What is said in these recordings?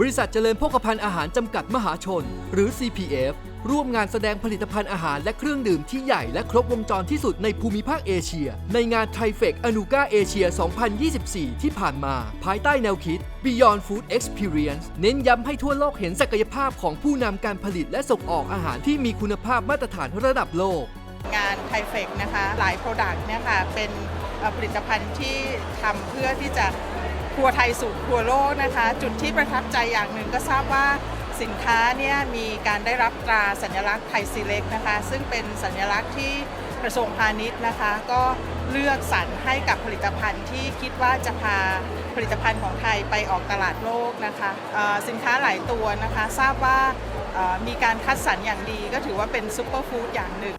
บริษัทเจริญโภคภัณฑ์อาหารจำกัดมหาชน หรือ CPF ร่วมงานแสดงผลิตภัณฑ์อาหารและเครื่องดื่มที่ใหญ่และครบวงจรที่สุดในภูมิภาคเอเชีย ในงานไทเฟกอนูกาเอเชีย 2024 ที่ผ่านมา ภายใต้แนวคิด Beyond Food Experience เน้นย้ำให้ทั่วโลกเห็นศักยภาพของผู้นำการผลิตและส่งออกอาหารที่มีคุณภาพมาตรฐานระดับโลก งานไทเฟกนะคะหลายโปรดักต์เนี่ยค่ะเป็นผลิตภัณฑ์ที่ทำเพื่อที่จะ ครัวไทยสู่ครัวโลกนะคะ จุดที่ประทับใจอย่างหนึ่งก็ทราบว่าสินค้าเนี่ยมีการได้รับตราสัญลักษณ์ไทยซีเล็กนะคะ ซึ่งเป็นสัญลักษณ์ที่กระทรวงพาณิชย์นะคะ ก็เลือกสรรให้กับผลิตภัณฑ์ที่คิดว่าจะพาผลิตภัณฑ์ของไทยไปออกตลาดโลกนะคะสินค้าหลายตัวนะคะ ทราบว่ามีการคัดสรรอย่างดีก็ถือว่าเป็นซูเปอร์ฟู้ดอย่างหนึ่ง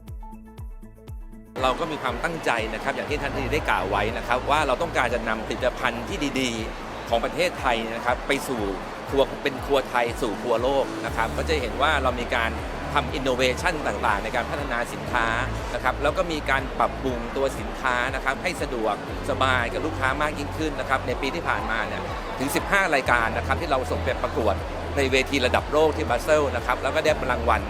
เราก็มีความตั้งใจนะครับ อย่างที่ท่านที่ได้กล่าวไว้นะครับ ว่าเราต้องการจะนำผลิตภัณฑ์ที่ดีๆ ของประเทศไทยนะครับ ไปสู่ครัวเป็นครัวไทยสู่ครัวโลกนะครับ ก็จะเห็นว่าเรามีการทำอินโนเวชันต่างๆ ในการพัฒนาสินค้านะครับ แล้วก็มีการปรับปรุงตัวสินค้านะครับ ให้สะดวกสบายกับลูกค้ามากยิ่งขึ้นนะครับ ในปีที่ผ่านมาเนี่ยถึง 15 รายการนะครับที่เราส่งไปประกวดในเวทีระดับโลกที่บรัสเซลนะครับแล้วก็ได้รางวัล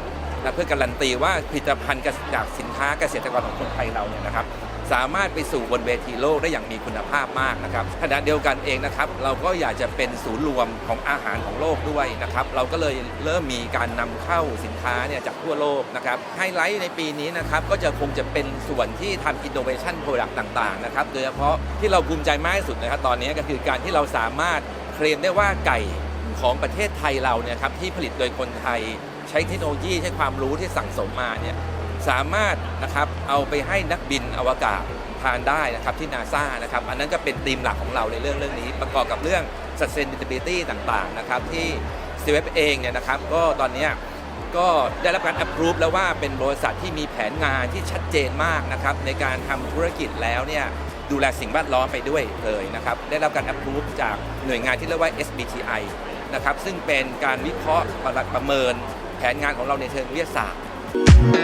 นะเพื่อการันตีว่าผลิตภัณฑ์จากสินค้าเกษตรกรของคนไทยเราเนี่ยนะครับสามารถไปสู่บนเวทีโลกได้อย่างมีคุณภาพมากนะครับขณะเดียวกันเองนะครับเราก็อยากจะเป็นศูนย์รวมของอาหารของโลกด้วยนะครับเราก็เลยเริ่มมีการนำเข้าสินค้าเนี่ยจากทั่วโลกนะครับไฮไลท์ในปีนี้นะครับก็จะคงจะเป็นส่วนที่ทำอินโนเวชันโปรดักต์ต่างๆนะครับโดยเฉพาะที่เราภูมิใจมากที่สุดนะครับตอนนี้ก็คือการที่เราสามารถเคลมได้ว่าไก่ของประเทศไทยเราเนี่ยครับที่ผลิตโดยคนไทย ใช้เทคโนโลยีใช้ความรู้ที่สั่งสมมาเนี่ยสามารถนะครับเอาไปให้นักบินอวกาศทานได้นะครับที่นาซ่านะครับอันนั้นก็เป็นธีมหลักของเราในเรื่องเรื่องนี้ ประกอบกับเรื่อง sustainability ต่างๆนะครับที่ c w f เองเนี่ยนะครับก็ตอนนี้ก็ได้รับการ approve แล้วว่าเป็นบริษัทที่มีแผนงานที่ชัดเจนมากนะครับในการทำธุรกิจแล้วเนี่ยดูแลสิ่งแวดล้อมไปด้วยเลยนะครับได้รับการ approve จากหน่วยงานที่เรียกว่า SBTI นะครับซึ่งเป็นการวิเคราะห์ประเมิน แผนงานของเราในเชิงวิทยาศาสตร์